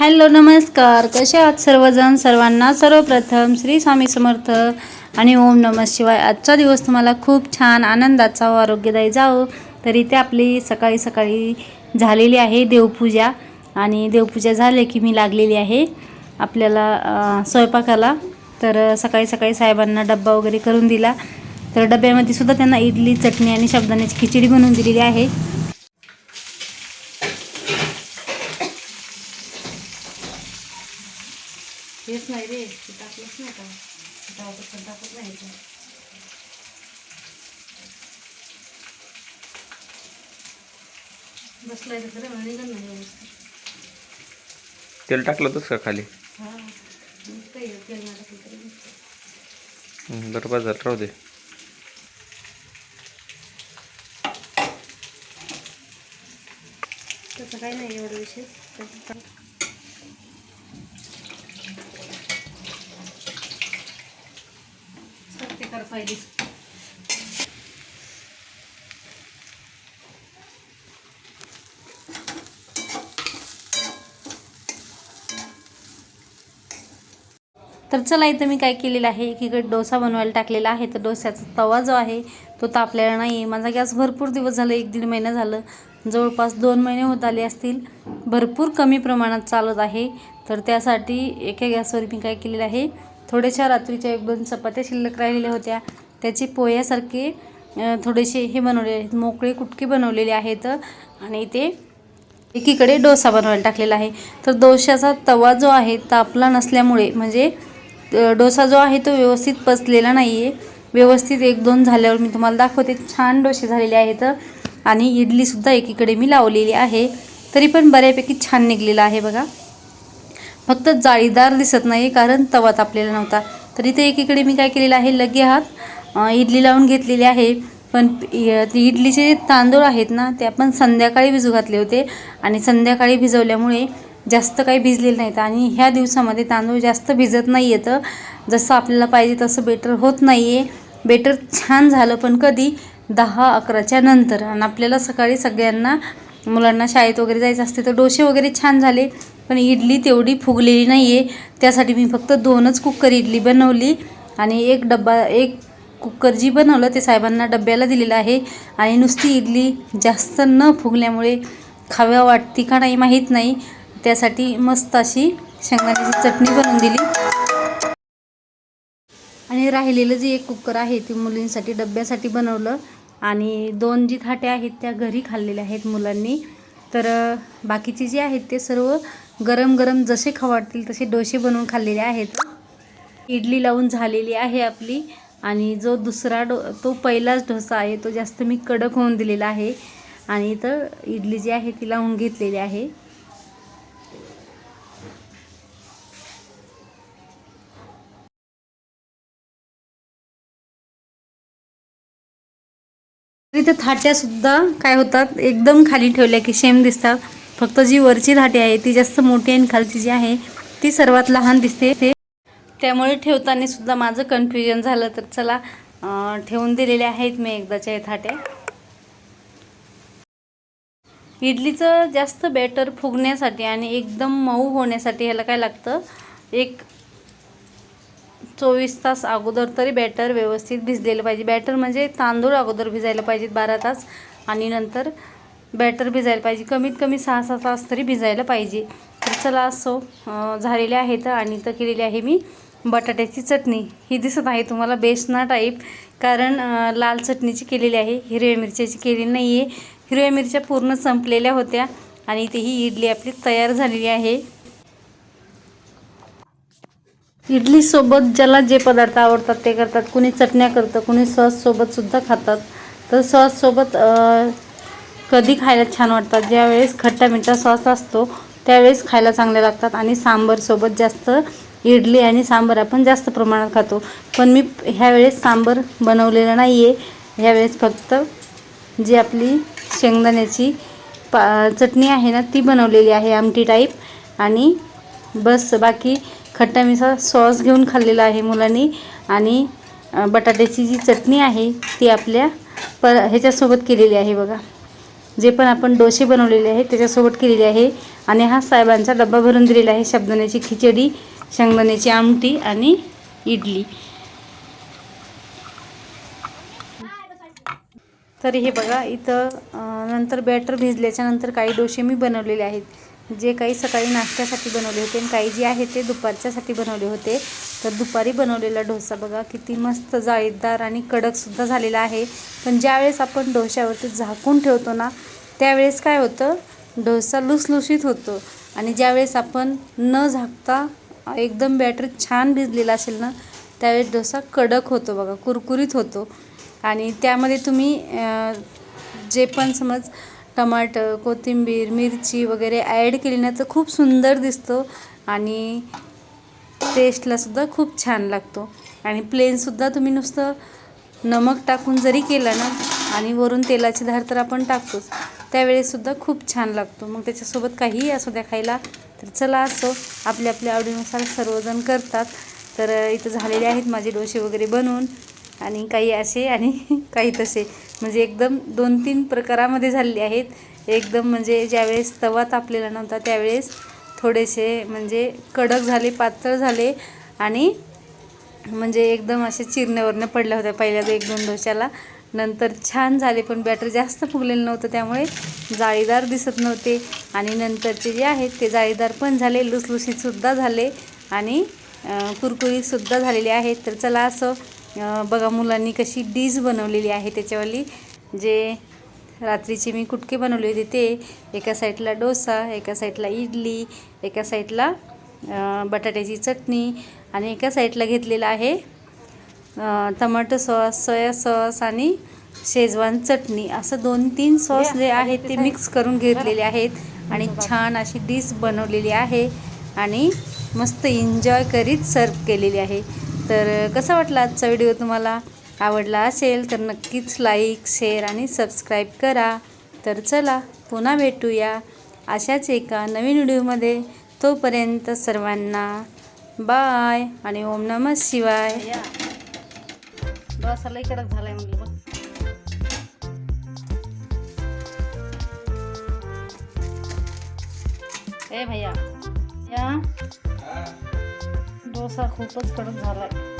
Hello नमस्कार. कसे आहात सर्वजण? सर्वांना सर्वप्रथम श्री स्वामी समर्थ आणि ओम नमः शिवाय. आजचा दिवस तुम्हाला खूप छान आनंदाचा व आरोग्यदायी जावो. तर इथे आपली सकाळी सकाळी झालेली आहे देवपूजा. आणि देवपूजा झाले की मी लागलेली आहे आपल्याला स्वयंपाकाला. तर सकाळी सकाळी साहेबांना डब्बा वगैरे करून दिला. तर डब्यामध्ये सुद्धा त्यांना इडली चटणी आणि साबुदाण्याची खिचडी बनवून दिलेली आहे. नाही रे ते टाकलंच नाही का टाकत टाकत नाही का बसलाय तर खरं निघत नाही व्यवस्थित. तेल टाकलं होतंस का खाली? हा मग काही तेल नाही टाकलं तरी बसतं. हं, बरं झालं राहू दे. तसं काही नाही एवढं विषय त्याचं पण- सत्य कर पाहिजे तर चला इथं मी काय केलेलं आहे? एकीकडे डोसा बनवायला टाकलेला आहे. तर डोस्याचा तवा जो आहे तो तापलेला नाही आहे माझा गॅस भरपूर दिवस झालं एक दीड महिना झालं. जवळपास दोन महिने होत आले असतील. भरपूर कमी प्रमाणात चालत आहे. तर त्यासाठी एका गॅसवर मी काय केलेलं आहे थोड्याशा रात्रीच्या एक दोन चपात्या शिल्लक राहिलेल्या होत्या. त्याचे पोह्यासारखे थोडेसे हे बनवले आहेत. मोकळे कुटके बनवलेले आहेत. आणि ते एकीकडे डोसा बनवायला टाकलेला आहे. तर डोशाचा तवा जो आहे तापला नसल्यामुळे म्हणजे डोसा जो आहे तो व्यवस्थित पचलेला नाही आहे व्यवस्थित एक दोन झाल्यावर मी तुम्हाला दाखवते. छान डोसे झालेले आहेत. आणि इडलीसुद्धा एकीकडे मी लावलेली आहे. तरी पण बऱ्यापैकी छान निघलेला आहे बघा. फक्त जाळीदार दिसत नाही कारण तवा तापलेला नव्हता. तर इथे एकीकडे मी काय केलेलं आहे लगे हात इडली लावून घेतलेली आहे. पण इडलीचे तांदूळ आहेत ना ते आपण संध्याकाळी भिजू घातले होते. आणि संध्याकाळी भिजवल्यामुळे जास्त काही भिजलेले नाहीत आणि ह्या दिवसामध्ये तांदूळ जास्त भिजत नाही येतं जसं आपल्याला पाहिजे तसं बेटर होत नाही आहे बेटर छान झालं पण कधी? दहा अकराच्या नंतर. आणि आपल्याला सकाळी सगळ्यांना मुलांना शाळेत वगैरे जायचं असते तर डोसे वगैरे छान झाले. पण इडली तेवढी फुगलेली नाही आहे त्यासाठी मी फक्त दोनच कुकर इडली बनवली आणि एक डब्बा एक कुकर जी बनवलं ते साहेबांना डब्याला दिलेलं आहे. आणि नुसती इडली जास्त न फुगल्यामुळे खाव्या वाटती का नाही माहीत नाही. त्यासाठी मस्त अशी शेंगदाण्याची चटणी बनवून दिली. आणि राहिलेलं जे एक कुकर आहे ते मुलींसाठी डब्यासाठी बनवलं. आणि दोन जी थाटे आहेत त्या घरी खाल्लेल्या आहेत मुलांनी. तर बाकीचे जे आहेत ते सर्व गरम गरम जसे खवाटतील तसे डोसे बनवून खाल्लेले आहेत. इडली लावून झालेली आहे आपली आणि जो दुसरा डो तो पहिलाच डोसा आहे तो जास्त मी कडक होऊन दिलेला आहे. आणि इथं इडली जी आहे ती लावून घेतलेली आहे. इथे थाट्यासुद्धा काय होतात एकदम खाली ठेवल्या की शेम दिसतात. फक्त जी वरची थाटी आहे ती जास्त मोठी आणि खालची जी आहे ती सर्वात लहान दिसते. ते त्यामुळे ठेवताना सुद्धा माझं कन्फ्युजन झालं. तर चला ठेवून दिलेले आहेत मी एकदाच्या या थाट्या इडलीचं जास्त बॅटर फुगण्यासाठी आणि एकदम मऊ होण्यासाठी ह्याला काय लागतं? एक चोवीस तास अगोदर तरी बॅटर व्यवस्थित भिजलेलं पाहिजे. बॅटर म्हणजे तांदूळ अगोदर भिजायला पाहिजेत बारा तास आणि नंतर बॅटर भिजायला पाहिजे. कमीत कमी सहा सहा तास तरी भिजायला पाहिजे. तर चला असो झालेले आहेत आणि तर केलेली आहे मी बटाट्याची चटणी. ही दिसत आहे तुम्हाला बेसना टाईप कारण लाल चटणीची केलेली आहे हिरव्या मिरच्याची केलेली नाही आहे हिरव्या मिरच्या पूर्ण संपलेल्या होत्या आणि इथे ही इडली आपली तयार झालेली आहे. इडलीसोबत ज्याला जे पदार्थ आवडतात ते करतात. कुणी चटण्या करतं कुणी सॉससोबतसुद्धा खातात. तर सॉससोबत कधी खायला छान वाटतात. ज्यावेळेस खट्टा मिठा सॉस असतो त्यावेळेस खायला चांगले लागतात. आणि सांबरसोबत जास्त इडली आणि सांबर आपण जास्त प्रमाणात खातो. पण मी ह्यावेळेस सांबर बनवलेलं नाही आहे ह्यावेळेस फक्त जी आपली शेंगदाण्याची पा चटणी आहे ना ती बनवलेली आहे आमटी टाईप आणि बस बाकी खट्टा मिसा सॉस घेऊन खाल्लेला आहे मुलांनी. आणि बटाट्याची जी चटणी आहे ती आपल्या प ह्याच्यासोबत केलेली आहे बघा. जे पण आपण डोसे बनवलेले आहेत त्याच्यासोबत केलेले आहे. आणि हा साहेबांचा डब्बा भरून दिलेला आहे शब्दण्याची खिचडी शेंगदाण्याची आमटी आणि इडली. तर हे बघा इथं नंतर बॅटर भिजल्याच्या नंतर काही डोसे मी बनवलेले आहेत. जे काही सकाळी नाश्त्यासाठी बनवले होते आणि काही जे आहे ते दुपारच्यासाठी बनवले होते. तर दुपारी बनवलेला डोसा बघा किती मस्त जाळीदार आणि कडकसुद्धा झालेला आहे. पण ज्यावेळेस आपण डोश्यावरती झाकून ठेवतो ना त्यावेळेस काय होतं? डोसा लुसलुशीत होतो. आणि ज्यावेळेस आपण न झाकता एकदम बॅटर छान भिजलेला असेल ना त्यावेळेस डोसा कडक होतो बघा कुरकुरीत होतो. आणि त्यामध्ये तुम्ही जे पण समज टमाटर कोथिंबीर मिरची वगैरे ॲड केली ना तर खूप सुंदर दिसतो आणि टेस्टलासुद्धा खूप छान लागतो. आणि प्लेनसुद्धा तुम्ही नुसतं नमक टाकून जरी केलं ना आणि वरून तेलाची धार तर आपण टाकतोच त्यावेळेससुद्धा खूप छान लागतो. मग त्याच्यासोबत काहीही असू द्या खायला तर चला असो आपल्या आपल्या आवडीनुसार सर्वजण करतात. तर इथं झालेले आहेत माझे डोसे वगैरे बनवून. आणि काही असे आणि काही तसे. म्हणजे एकदम दोन तीन प्रकारामध्ये झालेले आहेत. एकदम म्हणजे ज्यावेळेस तवा तापलेला नव्हता त्यावेळेस थोडेसे म्हणजे कडक झाले पातळ झाले आणि म्हणजे एकदम असे चिरण्यावरनं पडल्या होत्या पहिल्या एक दोन डोश्याला. नंतर छान झाले पण बॅटर जास्त फुगलेलं नव्हतं त्यामुळे जाळीदार दिसत नव्हते. आणि नंतरचे जे आहेत ते जाळीदार पण झाले लुसलुसीतसुद्धा झाले आणि कुरकुरीतसुद्धा झालेले आहेत. तर चला असं बघा मुलांनी कशी डिश बनवलेली आहे त्याच्यावाली जे रात्रीची मी कुटके बनवले होते ते एका साईडला डोसा एका साईडला इडली एका साईडला बटाट्याची चटणी आणि एका साईडला घेतलेला आहे टमाटो सॉस सोया सॉस आणि शेजवान चटणी. असं दोन तीन सॉस जे आहेत ते मिक्स करून घेतलेले आहेत आणि छान अशी डिश बनवलेली आहे आणि मस्त एन्जॉय करीत सर्व केलेली आहे. तर कसा वाटला आजचा व्हिडिओ तुम्हाला? आवडला असेल तर नक्कीच लाईक शेअर आणि सबस्क्राईब करा. तर चला पुन्हा भेटूया अशाच एका नवीन व्हिडिओमध्ये. तोपर्यंत सर्वांना बाय आणि ओम नमः शिवाय. डोसा कडक झालाय म्हटलं बघ ए भैया या. डोसा खूपच कडक आहे